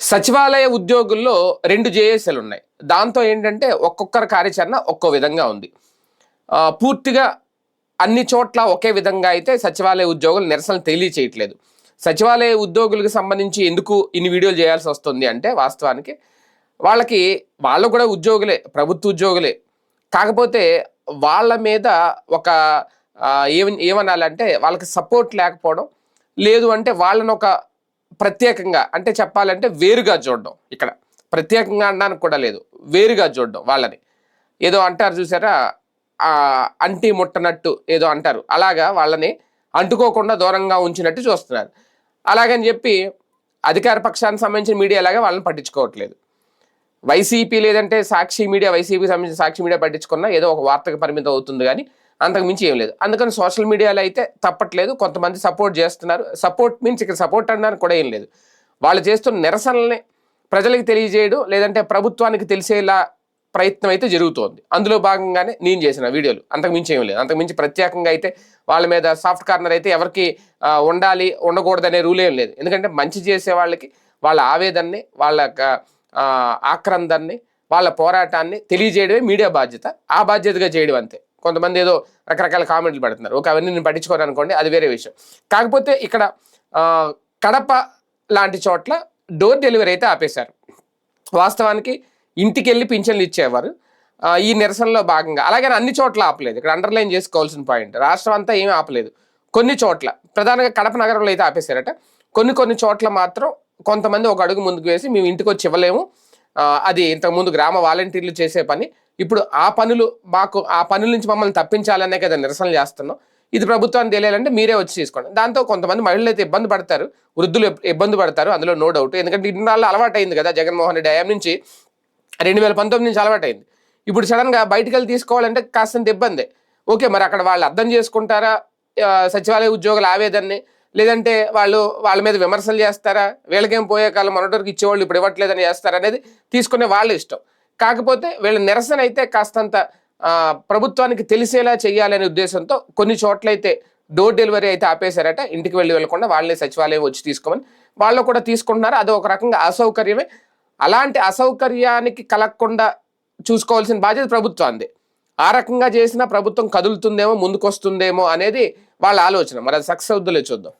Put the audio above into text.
సచివాలయ ఉద్యోగుల్లో రెండు జేఏసీలు ఉన్నాయి. దాంతో ఏంటంటే ఒక్కొక్కరి కార్యాచరణ ఒక్కో విధంగా ఉంది. పూర్తిగా అన్ని చోట్ల ఒకే విధంగా అయితే సచివాలయ ఉద్యోగులు నిరసన తెలియచేయట్లేదు. సచివాలయ ఉద్యోగులకు సంబంధించి ఎందుకు ఇన్ని వీడియోలు చేయాల్సి వస్తుంది అంటే వాస్తవానికి వాళ్ళకి వాళ్ళు కూడా ఉద్యోగులే ప్రభుత్వ ఉద్యోగులే. కాకపోతే వాళ్ళ మీద ఒక ఆ, ఏమనాలంటే వాళ్ళకి సపోర్ట్ లేకపోవడం లేదు అంటే వాళ్ళని ఒక ప్రత్యేకంగా అంటే చెప్పాలంటే వేరుగా చూడడం ఇక్కడ. ప్రత్యేకంగా అనడానికి కూడా లేదు. వేరుగా చూడడం వాళ్ళని. ఏదో అంటారు చూసారా? అంటి ముట్టనట్టు ఏదో అంటారు. అలాగా వాళ్ళని అంటుకోకుండా దూరంగా ఉంచినట్టు చూస్తున్నారు. అలాగని చెప్పి అధికార పక్షానికి సంబంధించిన మీడియా లాగా వాళ్ళని పట్టించుకోవట్లేదు. వైసీపీ లేదంటే సాక్షి మీడియా వైసీపీకి సంబంధించిన సాక్షి మీడియా పట్టించుకున్నా ఏదో ఒక వార్తకు పరిమితం అవుతుంది కానీ అంతకు మించి ఏం లేదు. అందుకని సోషల్ మీడియాలో అయితే తప్పట్లేదు. కొంతమంది సపోర్ట్ చేస్తున్నారు. సపోర్ట్ మీన్స్ ఇక్కడ సపోర్ట్ అనడానికి కూడా ఏం లేదు. వాళ్ళు చేస్తున్న నిరసనల్ని ప్రజలకు తెలియజేయడం లేదంటే ప్రభుత్వానికి తెలిసేలా ప్రయత్నం అయితే జరుగుతోంది. అందులో భాగంగానే నేను చేసిన వీడియోలు. అంతకు మించి ఏం లేదు. అంతకుమించి ప్రత్యేకంగా అయితే వాళ్ళ మీద సాఫ్ట్ కార్నర్ అయితే ఎవరికి ఉండాలి ఉండకూడదు అనే రూల్ ఏం లేదు. ఎందుకంటే మంచి చేసే వాళ్ళకి వాళ్ళ ఆవేదనని వాళ్ళ ఆక్రందన్ని ఆక్రందాన్ని వాళ్ళ పోరాటాన్ని తెలియజేయడమే మీడియా బాధ్యత. ఆ బాధ్యతగా చేయడం అంతే. కొంతమంది ఏదో రకరకాల కామెంట్లు పెడుతున్నారు. ఒక అవన్నీ నేను పట్టించుకోను అనుకోండి అది వేరే విషయం. కాకపోతే ఇక్కడ కడప లాంటి చోట్ల డోర్ డెలివరీ అయితే ఆపేశారు. వాస్తవానికి ఇంటికి వెళ్ళి పింఛన్లు ఇచ్చేవారు. ఈ నిరసనలో భాగంగా. అలాగే అన్ని చోట్ల ఆపలేదు. ఇక్కడ అండర్లైన్ చేసుకోవాల్సిన పాయింట్ రాష్ట్రం అంతా ఏమీ ఆపలేదు. కొన్ని చోట్ల ప్రధానంగా కడప నగరంలో అయితే ఆపేశారట. కొన్ని కొన్ని చోట్ల మాత్రం కొంతమంది ఒక అడుగు ముందుకు వేసి మేము ఇంటికి వచ్చి ఇవ్వలేము అది ఇంతకుముందు గ్రామ వాలంటీర్లు చేసే పని. ఇప్పుడు ఆ పనులు మాకు ఆ పనుల నుంచి మమ్మల్ని తప్పించాలనే కదా నిరసనలు చేస్తున్నాం. ఇది ప్రభుత్వాన్ని తెలియాలంటే మీరే వచ్చి తీసుకోండి దాంతో కొంతమంది మహిళలు అయితే ఇబ్బంది పడతారు వృద్ధులు ఇబ్బంది పడతారు అందులో నో డౌట్ ఎందుకంటే ఇన్నాళ్ళు అలవాటు అయింది కదా జగన్మోహన్ రెడ్డి హయాం నుంచి రెండు వేల పంతొమ్మిది నుంచి అలవాటు అయింది ఇప్పుడు సడన్గా బయటికి వెళ్ళి తీసుకోవాలంటే కాస్తంత ఇబ్బంది. ఓకే మరి అక్కడ వాళ్ళు అర్థం చేసుకుంటారా? సచివాలయ ఉద్యోగుల ఆవేదనని? లేదంటే వాళ్ళు వాళ్ళ మీద విమర్శలు చేస్తారా? వీళ్ళకేం పోయే కాలం మొన్నటివరకు ఇచ్చేవాళ్ళు ఇప్పుడు ఇవ్వట్లేదని చేస్తారా అనేది తీసుకునే వాళ్ళ ఇష్టం. కాకపోతే వీళ్ళ నిరసన అయితే కాస్తంత ప్రభుత్వానికి తెలిసేలా చేయాలనే ఉద్దేశంతో కొన్ని చోట్లయితే డోర్ డెలివరీ అయితే ఆపేశారట. ఇంటికి వెళ్ళి వెళ్ళకుండా వాళ్ళే సచివాలయం వచ్చి తీసుకోమని వాళ్ళు కూడా తీసుకుంటున్నారు. అది ఒక రకంగా అసౌకర్యమే. అలాంటి అసౌకర్యానికి కలగకుండా చూసుకోవాల్సిన బాధ్యత ప్రభుత్వాన్ని ఆ రకంగా చేసిన ప్రభుత్వం కదులుతుందేమో ముందుకొస్తుందేమో అనేది వాళ్ళ ఆలోచన. మరి అది సక్సెస్ అవుద్దులే చూద్దాం.